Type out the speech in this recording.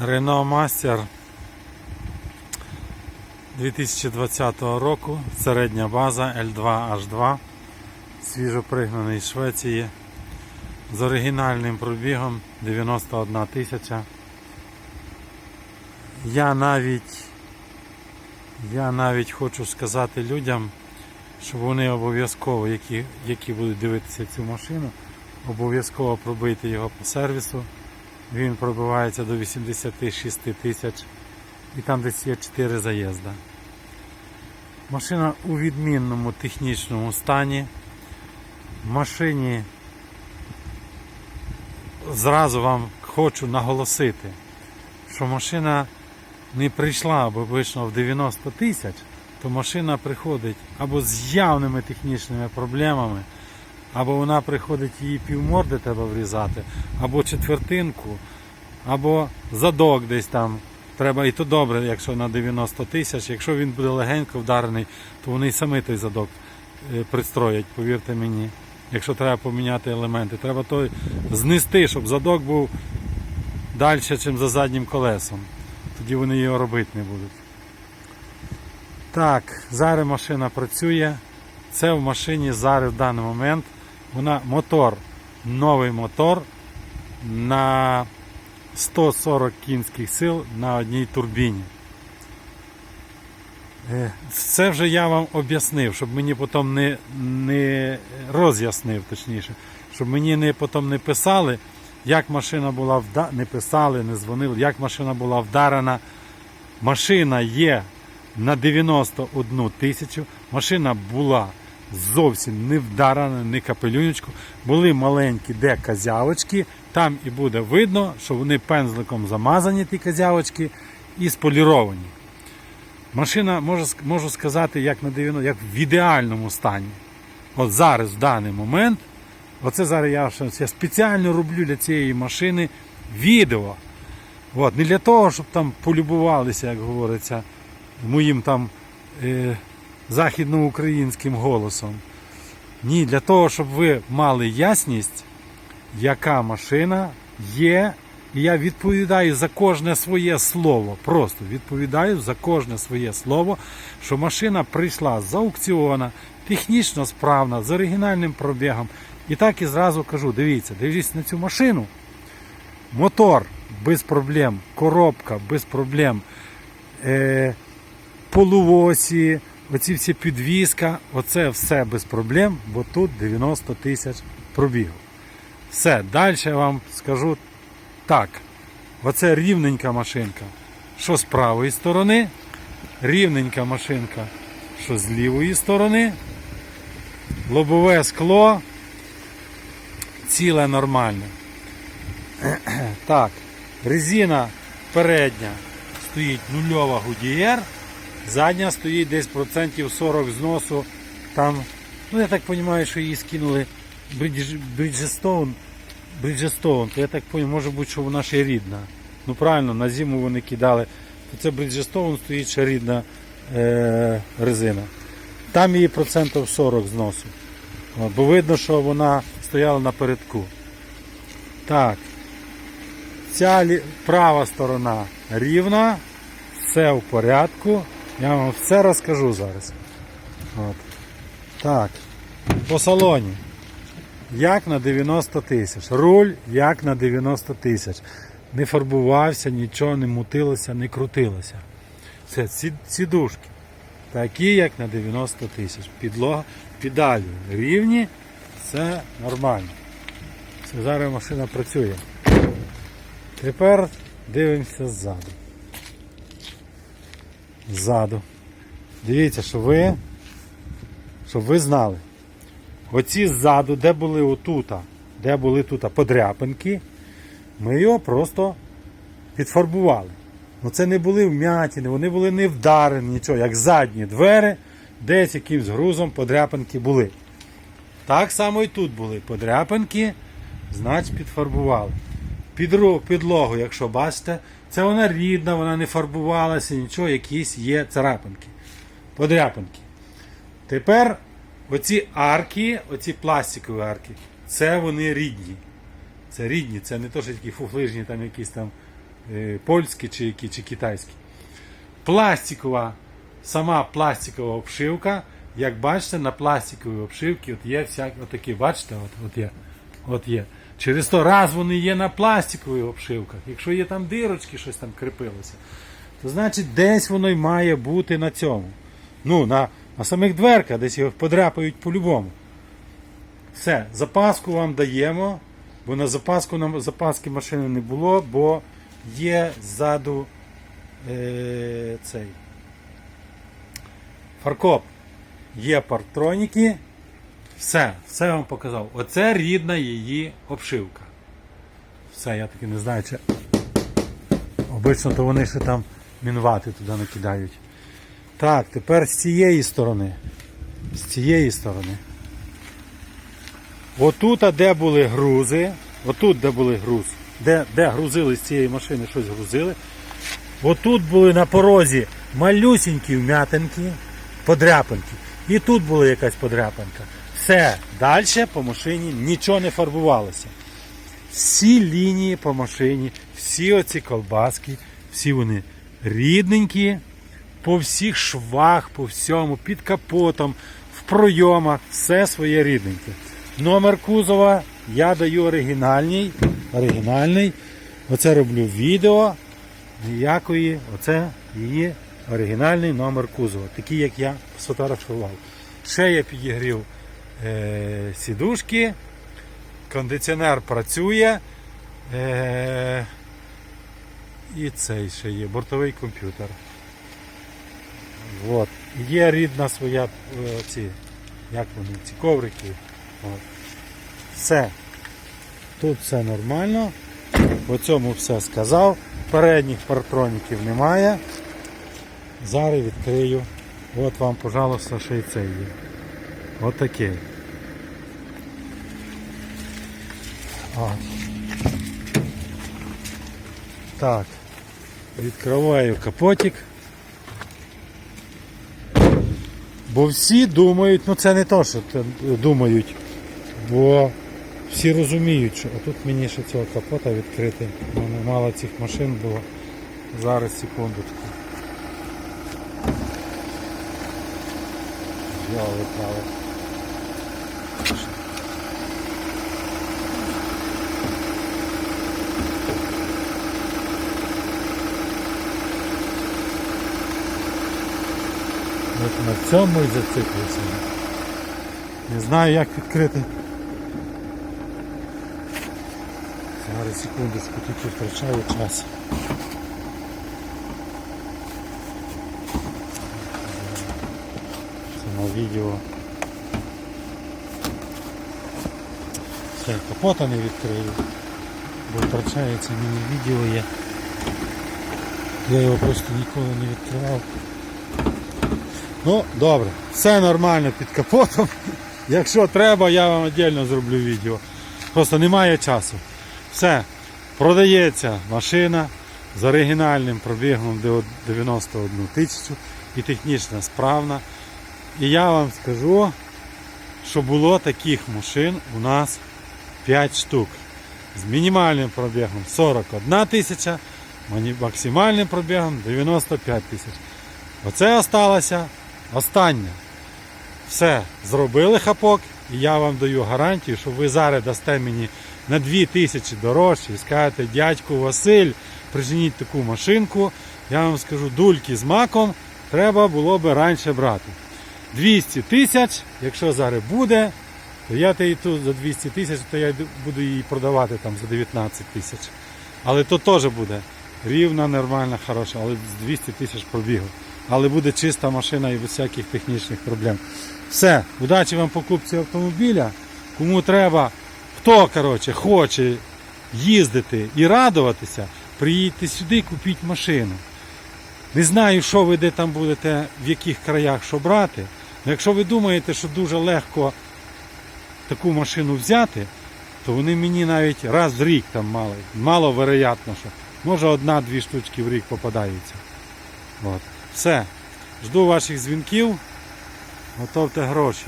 Renault Master 2020 року, середня база L2H2, свіжопригнаний з Швеції, з оригінальним пробігом 91 тисяча. Я навіть, я навіть хочу сказати людям, щоб вони обов'язково, які, які будуть дивитися цю машину, обов'язково пробити його по сервісу. Він пробивається до 86 тисяч і там десь є 4 заїзда. Машина у відмінному технічному стані. В машині зразу вам хочу наголосити, що машина не прийшла або вийшла в 90 тисяч, то машина приходить або з явними технічними проблемами, або вона приходить її півморди треба врізати, або четвертинку, або задок десь там. Треба і то добре, якщо на 90 тисяч. Якщо він буде легенько вдарений, то вони й самі той задок е, пристроять, повірте мені. Якщо треба поміняти елементи, треба той знести, щоб задок був далі, ніж за заднім колесом. Тоді вони його робити не будуть. Так, зараз машина працює. Це в машині зараз в даний момент. Вона мотор, новий мотор на 140 кінських сил на одній турбіні. Е, Це вже я вам об'яснив, щоб мені потім не, не роз'яснив, точніше, щоб мені не потім не писали, як машина була вда... не писали, не дзвонили, як машина була вдарена. Машина є на 91 тисячу. Машина була зовсім не вдарена, не капелюнечку. Були маленькі де козявочки. Там і буде видно, що вони пензликом замазані, ті козявочки, і споліровані. Машина, можу, можу сказати, як на 90, як в ідеальному стані. От зараз, в даний момент, оце зараз я, я спеціально роблю для цієї машини відео. От, не для того, щоб там полюбувалися, як говориться, моїм там е, західноукраїнським голосом. Ні, для того, щоб ви мали ясність, яка машина є. І я відповідаю за кожне своє слово. Просто відповідаю за кожне своє слово, що машина прийшла з аукціона, технічно справна, з оригінальним пробігом. І так і зразу кажу: дивіться, дивіться на цю машину. Мотор без проблем, коробка без проблем, е, полуосі, оці всі підвізка, оце все без проблем, бо тут 90 тисяч пробігу. Все, далі я вам скажу так. Оце рівненька машинка. Що з правої сторони, рівненька машинка, що з лівої сторони, лобове скло, ціле нормальне. Так, резина передня стоїть нульова Goodyear, задня стоїть десь процентів 40 зносу. Там, ну я так розумію, що її скинули Bridge- Bridgestone, Bridgestone, то я так розумію, може бути, що вона ще рідна. Ну правильно, на зиму вони кидали. То це Bridgestone стоїть ще рідна е, резина. Там її процентів 40 зносу. Бо видно, що вона стояла напередку. Так. Ця лі- права сторона рівна, все в порядку. Я вам все розкажу зараз. От. Так. По салоні. Як на 90 тисяч. Руль як на 90 тисяч. Не фарбувався, нічого не мутилося, не крутилося. Це ці, сідушки. Такі, як на 90 тисяч. Підлога, педалі рівні, все нормально. Все, зараз машина працює. Тепер дивимося ззаду. Ззаду. Дивіться, що ви, щоб ви знали. Оці ззаду, де були отута, де були тут подряпинки, ми його просто підфарбували. Ну це не були вмятини, вони були не вдарені, нічого, як задні двері, десь якимсь грузом подряпинки були. Так само і тут були подряпинки, значить підфарбували. Підлогу, якщо бачите, це вона рідна, вона не фарбувалася, нічого, якісь є царапинки. Подряпинки. Тепер оці арки, оці пластикові арки, це вони рідні. Це рідні, це не то, що такі фуфлижні, там якісь там е, польські чи які, чи китайські. Пластикова, сама пластикова обшивка. Як бачите, на пластиковій обшивці от є всякі, отакі, бачите, от, от є. От є. Через то раз вони є на пластикових обшивках. Якщо є там дирочки, щось там кріпилося, то значить десь воно й має бути на цьому. Ну, на, на самих дверках, десь його подряпають по-любому. Все, запаску вам даємо, бо на запаску нам запаски машини не було, бо є ззаду е, цей фаркоп. Є партроніки. Все, все я вам показав. Оце рідна її обшивка. Все, я таки не знаю, чи. Обично то вони ще там мінвати туди накидають. Так, тепер з цієї сторони. З цієї сторони. Отут, де були грузи, отут, де були груз, де, де грузили з цієї машини, щось грузили. Отут були на порозі малюсінькі вмятинки, подряпинки. І тут була якась подряпинка. Все, далі по машині нічого не фарбувалося. Всі лінії по машині, всі оці колбаски, всі вони рідненькі, по всіх швах, по всьому, під капотом, в пройомах, все своє рідненьке. Номер кузова я даю оригінальний. оригінальний. Оце роблю відео. Ніякої, оце її оригінальний номер кузова, такий, як я сфотографував. Ще я підігрів е, сідушки, кондиціонер працює. Е, і цей ще є, бортовий комп'ютер. От. Є рідна своя е, ці, як вони, ці коврики. От. Все. Тут все нормально. По цьому все сказав. Передніх партроніків немає. Зараз відкрию. От вам, пожалуйста, ще й цей є. От такий. От. Так. Відкриваю капотик. Бо всі думають, ну це не то, що думають, бо всі розуміють, що отут мені ще цього капота відкрити. У мене мало цих машин було. Зараз секундочку. Взяли право. От на цьому і зациклився. Не знаю як відкрити. Зараз секундочку, тільки втрачаю час. Це на відео. Все, капота не відкрию, бо втрачається мені відео є. Я його просто ніколи не відкривав. Ну, добре, все нормально під капотом. Якщо треба, я вам віддільно зроблю відео. Просто немає часу. Все, продається машина з оригінальним пробігом до 91 тисячу і технічно справна. І я вам скажу, що було таких машин у нас 5 штук. З мінімальним пробігом 41 тисяча, максимальним пробігом 95 тисяч. Оце осталося останнє. Все, зробили хапок, і я вам даю гарантію, що ви зараз дасте мені на 2 тисячі дорожче і скажете, дядьку Василь, приженіть таку машинку. Я вам скажу, дульки з маком треба було би раніше брати. 200 тисяч, якщо зараз буде, то я та і тут за 200 тисяч, то я буду її продавати там за 19 тисяч. Але то теж буде рівна, нормальна, хороша, але з 200 тисяч пробігу. Але буде чиста машина і без всяких технічних проблем. Все, удачі вам покупці автомобіля. Кому треба, хто коротше, хоче їздити і радуватися, приїдьте сюди, купіть машину. Не знаю, що ви де там будете, в яких краях що брати. якщо ви думаєте, що дуже легко таку машину взяти, то вони мені навіть раз в рік там мало, мало вероятно, що може одна-дві штучки в рік попадаються. От. Все. Жду ваших дзвінків, готовте гроші.